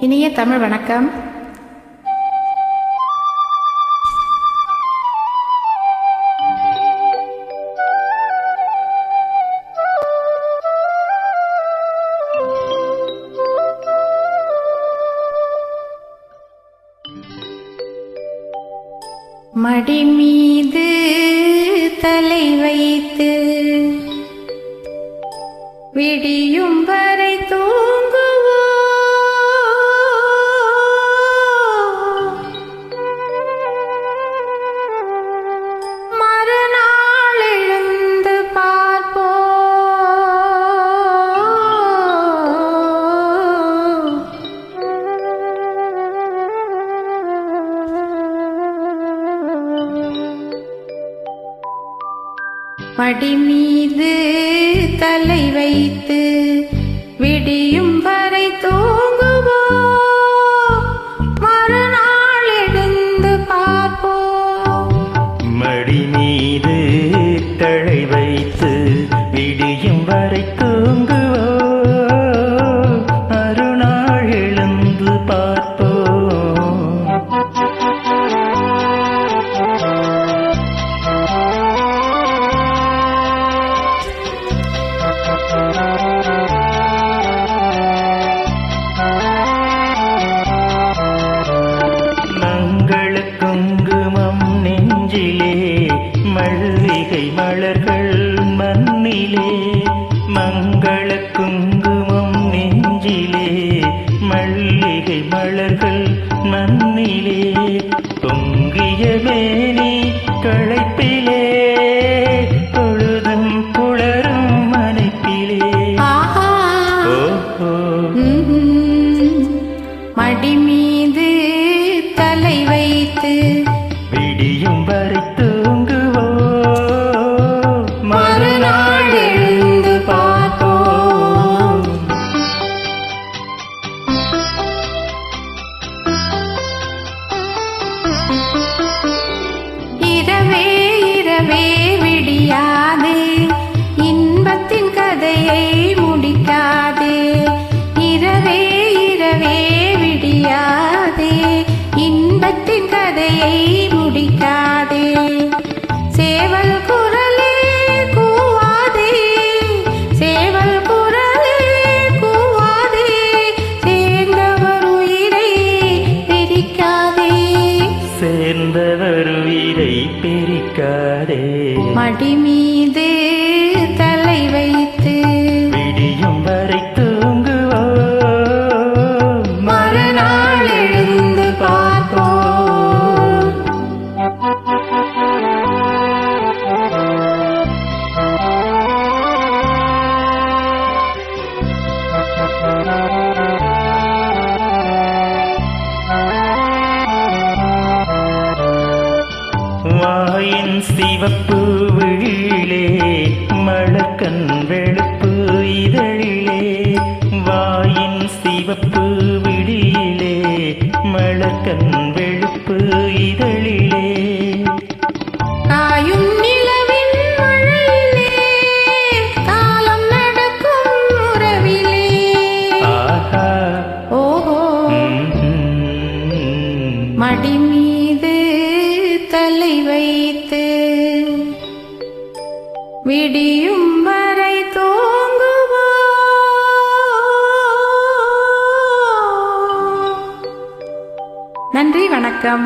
இனிய தமிழ் வணக்கம். மடி மீது மடிமீது தலை வைத்து விடியும் வரை தூங்குவோ? மறுநாள் எழுந்து பார்ப்போ மடி மீது தழை வைத்து மலர்கள் இரவே இரவே விடியாதே இன்பத்தின் கதையை உயிரை பிரிக்காதே. மடிமீதே சிவப்பு விழிலே மழக்கண் வெளுப்பு இதழிலே வாயின் சிவப்பு விழியிலே மழக்கண் வெளுப்பு இதழிலே. காயும் விடியும் வரை தூங்குவோ நன்றி வணக்கம்.